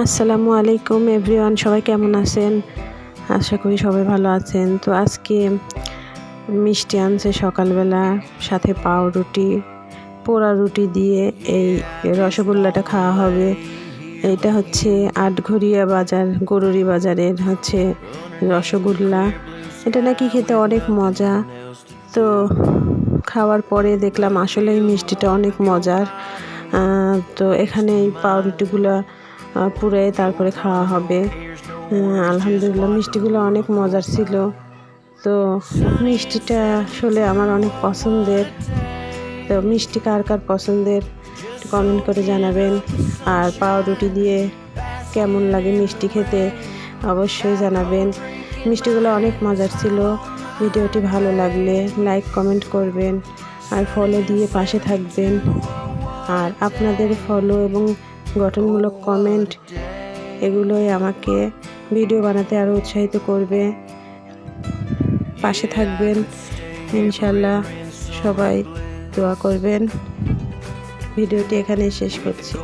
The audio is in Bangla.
আসসালামু আলাইকুম এভরিওয়ান, সবাই কেমন আছেন? আশা করি সবাই ভালো আছেন। তো আজকে মিষ্টি আনছে সকালবেলা, সাথে পাউরুটি, পোড়া রুটি দিয়ে এই রসগোল্লাটা খাওয়া হবে। এটা হচ্ছে আটঘরিয়া বাজার গরুরি বাজারের হচ্ছে রসগোল্লা। এটা নাকি খেতে অনেক মজা। তো খাওয়ার পরে দেখলাম আসলে এই মিষ্টিটা অনেক মজার। তো এখানে এই পাউরুটিগুলো পুড়ে তারপরে খাওয়া হবে। আলহামদুলিল্লাহ, মিষ্টিগুলো অনেক মজার ছিল। তো মিষ্টিটা আসলে আমার অনেক পছন্দের। তো মিষ্টি কার কার পছন্দের কমেন্ট করে জানাবেন। আর পাউরুটি দিয়ে কেমন লাগে মিষ্টি খেতে অবশ্যই জানাবেন। মিষ্টিগুলো অনেক মজার ছিল। ভিডিওটি ভালো লাগলে লাইক কমেন্ট করবেন। আর ফলো দিয়ে পাশে থাকবেন। আর আপনাদের ফলো এবং গঠনমূলক কমেন্ট এগুলোই আমাকে ভিডিও বানাতে আরও উৎসাহিত করবে। পাশে থাকবেন ইনশাল্লাহ সবাই দোয়া করবেন। ভিডিওটি এখানে শেষ করছি।